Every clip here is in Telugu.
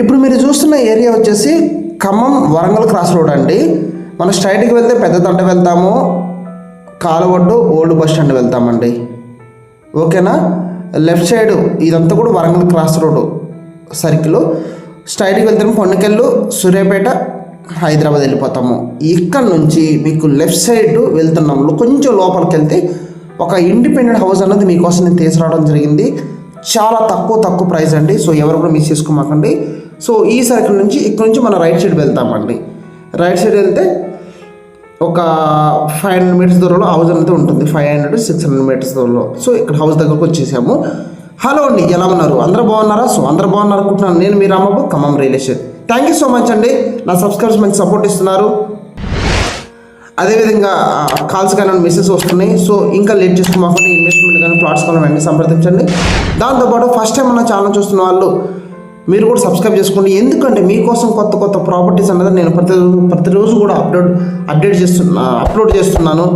ఇప్పుడు మీరు చూస్తున్న ఏరియా వచ్చేసి ఖమ్మం వరంగల్ క్రాస్ రోడ్ అండి. మనం స్ట్రైట్కి వెళ్తే పెద్ద దండ వెళ్తాము. కాలువడ్డు ఓల్డ్ బస్ స్టాండ్ వెళ్తామండి. ఓకేనా? లెఫ్ట్ సైడ్ ఇదంతా కూడా వరంగల్ క్రాస్ రోడ్ సర్కిల్. స్ట్రైట్కి వెళ్తే పొన్నకెళ్ళు సూర్యాపేట హైదరాబాద్ వెళ్ళిపోతాము. ఇక్కడ నుంచి మీకు లెఫ్ట్ సైడ్ వెళ్తున్నాము కొంచెం లోపలికి వెళ్తే ఒక ఇండిపెండెంట్ హౌస్ అన్నది మీకోసం నేను తీసుకురావడం జరిగింది. చాలా తక్కువ తక్కువ ప్రైస్ అండి. సో ఎవరు కూడా మిస్ చేసుకోమాకండి. సో ఈ సర్కిల్ నుంచి ఇక్కడ నుంచి మనం రైట్ సైడ్ వెళ్తామండి. రైట్ సైడ్ వెళ్తే ఒక ఫైవ్ హండ్రెడ్ మీటర్స్ దూరంలో హౌస్ అనేది ఉంటుంది. Five hundred six hundred metres దూరంలో. సో ఇక్కడ హౌస్ దగ్గరకు వచ్చేసాము. హలో అండి ఎలా ఉన్నారు? అందరూ బాగున్నారా? సో అందరూ బాగున్నారు అనుకుంటున్నాను. నేను మీ Ramababu Khammam real estate. Thank you so much అండి. నా సబ్స్క్రైబర్స్ మంచి సపోర్ట్ ఇస్తున్నారు. అదేవిధంగా కాల్స్ కానీ మెసేజ్ వస్తున్నాయి. సో ఇంకా లేట్ చేసుకోమాకండి. ఇన్వెస్ట్మెంట్ కానీ ప్లాట్స్ కానీ వెంటనే సంప్రదించండి దాంతోపాటు ఫస్ట్ టైం మన ఛానల్ చూస్తున్న వాళ్ళు మీరు కూడా సబ్స్క్రైబ్ చేసుకోండి. ఎందుకంటే మీకోసం కొత్త కొత్త ప్రాపర్టీస్ అన్నది నేను ప్రతి ప్రతిరోజు కూడా అప్లోడ్ అప్డేట్ చేస్తున్నా అప్లోడ్ చేస్తున్నాను.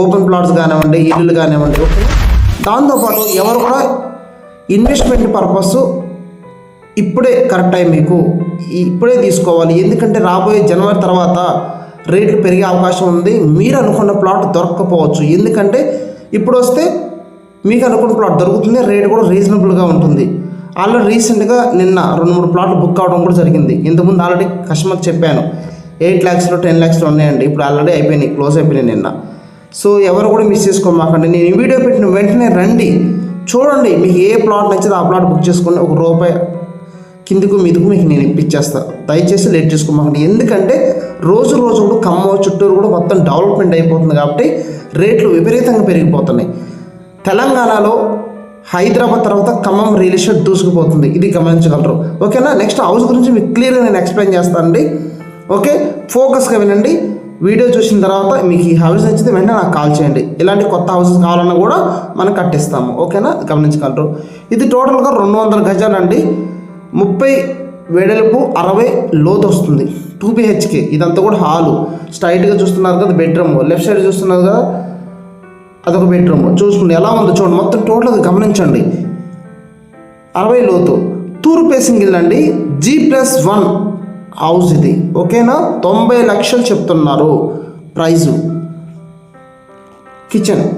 ఓపెన్ ప్లాట్స్ కానివ్వండి ఇల్లులు కానివ్వండి ఓకే? దాంతోపాటు ఎవరు కూడా ఇన్వెస్ట్మెంట్ పర్పస్ ఇప్పుడే కరెక్ట్ టైం మీకు ఇప్పుడే తీసుకోవాలి. ఎందుకంటే రాబోయే జనవరి తర్వాత రేట్లు పెరిగే అవకాశం ఉంది. మీరు అనుకున్న ప్లాట్ దొరకకపోవచ్చు. ఎందుకంటే ఇప్పుడు వస్తే మీకు అనుకున్న ప్లాట్ దొరుకుతుంది రేట్ కూడా రీజనబుల్గా ఉంటుంది. ఆల్రెడీ రీసెంట్గా నిన్న రెండు మూడు ప్లాట్లు బుక్ అవడం కూడా జరిగింది. ఇంతకుముందు ఆల్రెడీ కస్టమర్ చెప్పాను ఎయిట్ ల్యాక్స్లో టెన్ ల్యాక్స్లో ఉన్నాయండి. ఇప్పుడు ఆల్రెడీ అయిపోయినాయి క్లోజ్ అయిపోయినాయి నిన్న. సో ఎవరు కూడా మిస్ చేసుకోమాకండి. నేను ఈ వీడియో పెట్టిన వెంటనే రండి చూడండి మీకు ఏ ప్లాట్ నచ్చితే ఆ ప్లాట్ బుక్ చేసుకుని ఒక రూపాయి కిందికు మీదకు మీకు నేను ఇప్పించేస్తా. దయచేసి లేట్ చేసుకోమాకండి. ఎందుకంటే రోజు రోజు కూడా ఖమ్మం చుట్టూరు కూడా మొత్తం డెవలప్మెంట్ అయిపోతుంది కాబట్టి రేట్లు విపరీతంగా పెరిగిపోతున్నాయి. తెలంగాణలో హైదరాబాద్ తర్వాత ఖమ్మం రియల్ ఎస్టేట్ దూసుకుపోతుంది. ఇది గమనించగలరు. ఓకేనా? నెక్స్ట్ హౌస్ గురించి మీకు క్లియర్గా నేను ఎక్స్ప్లెయిన్ చేస్తానండి ఓకే? ఫోకస్గా వినండి. వీడియో చూసిన తర్వాత మీకు ఈ హౌస్ నచ్చితే వెంటనే నాకు కాల్ చేయండి. ఇలాంటి కొత్త హౌసెస్ కావాలన్నా కూడా మనం కట్టిస్తాము. ఓకేనా? గమనించగలరు. ఇది టోటల్గా రెండు వందల గజాలండి. ముప్పై వెడల్పు అరవై లోతు వస్తుంది. Two BHK. ఇదంతా కూడా హాలు. స్ట్రైట్గా చూస్తున్నారు కదా బెడ్రూమ్ లెఫ్ట్ సైడ్ చూస్తున్నారు కదా అదొక బెడ్రూమ్ చూసుకుని ఎలా ఉందో చూడండి. మొత్తం టోటల్గా గమనించండి. అరవై లోతు. తూర్పు ఫేసింగ్ ఇల్లు అండి జీ ప్లస్ వన్ హౌస్ ఇది. ఓకేనా? తొంభై లక్షలు చెప్తున్నారు. Price. Kitchen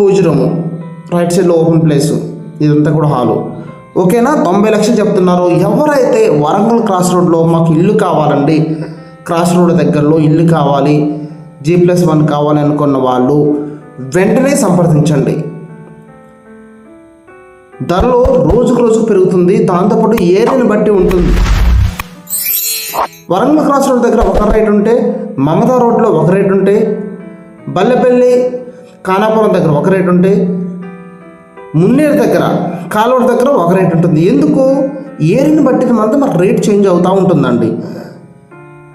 puja room. Right సైడ్లో ఓపెన్ ప్లేసు ఇదంతా కూడా హాలు. ఓకేనా? తొంభై లక్షలు చెప్తున్నారు. ఎవరైతే వరంగల్ క్రాస్ రోడ్లో మాకు ఇల్లు కావాలండి క్రాస్ రోడ్ దగ్గరలో ఇల్లు కావాలి జీ ప్లస్ వన్ కావాలి అనుకున్న వాళ్ళు వెంటనే సంప్రదించండి. ధరలో రోజుకు రోజుకు పెరుగుతుంది. దాంతోపాటు ఏరియాని బట్టి ఉంటుంది. వరంగల్ క్రాస్ రోడ్ దగ్గర ఒక రేట్ ఉంటే మమతా రోడ్లో ఒక రేట్ ఉంటే బల్లెపల్లి కానాపురం దగ్గర ఒక రేట్ ఉంటే మున్నేరు దగ్గర కాలువ దగ్గర ఒక రేట్ ఉంటుంది. ఎందుకు? ఏరియాని బట్టి మాత్రం మరి రేట్ చేంజ్ అవుతూ ఉంటుందండి.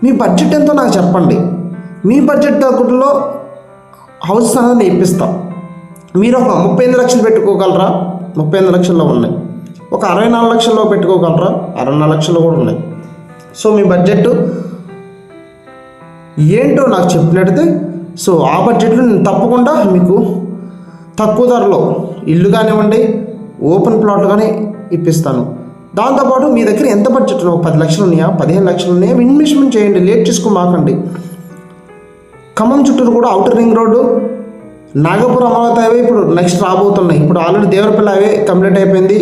మీ బడ్జెట్ ఎంతో నాకు చెప్పండి. మీ బడ్జెట్ తగ్గట్లో హౌస్ అనేది నేను ఇప్పిస్తాం మీరు ఒక ముప్పై ఎనిమిది లక్షలు పెట్టుకోగలరా? ముప్పై ఎనిమిది లక్షల్లో ఉన్నాయి. ఒక అరవై నాలుగు లక్షల్లో పెట్టుకోగలరా? అరవై నాలుగు లక్షల్లో కూడా ఉన్నాయి. సో మీ బడ్జెట్ ఏంటో నాకు చెప్పినట్టయితే సో ఆ బడ్జెట్లో నేను తప్పకుండా మీకు తక్కువ ధరలో ఇల్లు కానివ్వండి ఓపెన్ ప్లాట్లు కానీ ఇప్పిస్తాను. దాంతోపాటు మీ దగ్గర ఎంత బడ్జెట్ ఒక పది లక్షలు ఉన్నాయా పదిహేను లక్షలు ఉన్నాయా ఇన్వెస్ట్మెంట్ చేయండి లేట్ చేసుకోమాకండి. ఖమ్మం చుట్టూరు కూడా outer ring road Nagapuram Amaravati అవే ఇప్పుడు నెక్స్ట్ రాబోతున్నాయి. ఇప్పుడు ఆల్రెడీ దేవరపల్లి అవే కంప్లీట్ అయిపోయింది.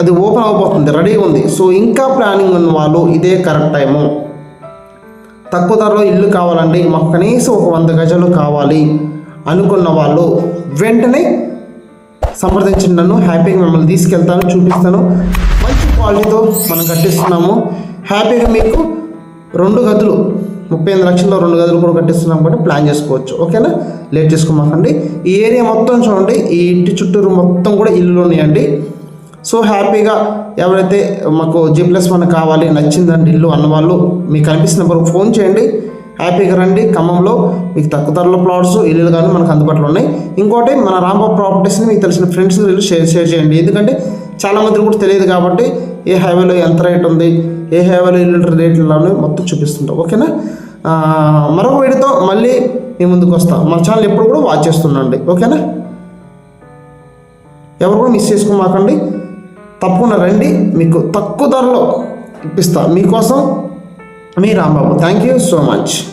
అది ఓపెన్ అవబోతుంది రెడీగా ఉంది. సో ఇంకా ప్లానింగ్ ఉన్న వాళ్ళు ఇదే కరెక్ట్ టైము. తక్కువ ధరలో ఇల్లు కావాలండి మాకు కనీసం ఒక వంద గజాలు కావాలి అనుకున్న వాళ్ళు వెంటనే సంప్రదించండి నన్ను హ్యాపీగా మిమ్మల్ని తీసుకెళ్తాను చూపిస్తాను. మంచి క్వాలిటీతో మనం కట్టిస్తున్నాము. హ్యాపీగా మీకు రెండు గదులు ముప్పై ఎనిమిది లక్షల్లో రెండు గదులు కూడా కట్టిస్తున్నాం కాబట్టి ప్లాన్ చేసుకోవచ్చు. ఓకేనా? లేట్ చేసుకోమాకండి. ఈ ఏరియా మొత్తం చూడండి. ఈ ఇంటి చుట్టూరు మొత్తం కూడా ఇల్లులు ఉన్నాయండి. సో హ్యాపీగా ఎవరైతే మాకు జీ ప్లస్ వన్ కావాలి నచ్చిందండి ఇల్లు అన్నవాళ్ళు మీకు కనిపిస్తున్న నెంబర్కి ఫోన్ చేయండి. హ్యాపీగా రండి. ఖమ్మంలో మీకు తక్కువ ధరలో ప్లాట్స్ ఇల్లులు కానీ మనకు అందుబాటులో ఉన్నాయి. ఇంకోటి మన రాంబాబు ప్రాపర్టీస్ని మీకు తెలిసిన ఫ్రెండ్స్ షేర్ షేర్ చేయండి. ఎందుకంటే చాలా మందికి కూడా తెలియదు కాబట్టి ఏ హైవేలో ఎంత రేట్ ఉంది ఏ హైవేలో లీటర్ రేట్లు మొత్తం చూపిస్తుంటాం. ఓకేనా? మరొక వీడితో మళ్ళీ మీ ముందుకు వస్తాం. మా ఛానల్ ఎప్పుడు కూడా వాచ్ చేస్తుండండి. ఓకేనా? ఎవరు కూడా మిస్ చేసుకోమాకండి. తప్పకుండా రండి. మీకు తక్కువ ధరలో ఇప్పిస్తా. మీకోసం మీ Rambabu. Thank you so much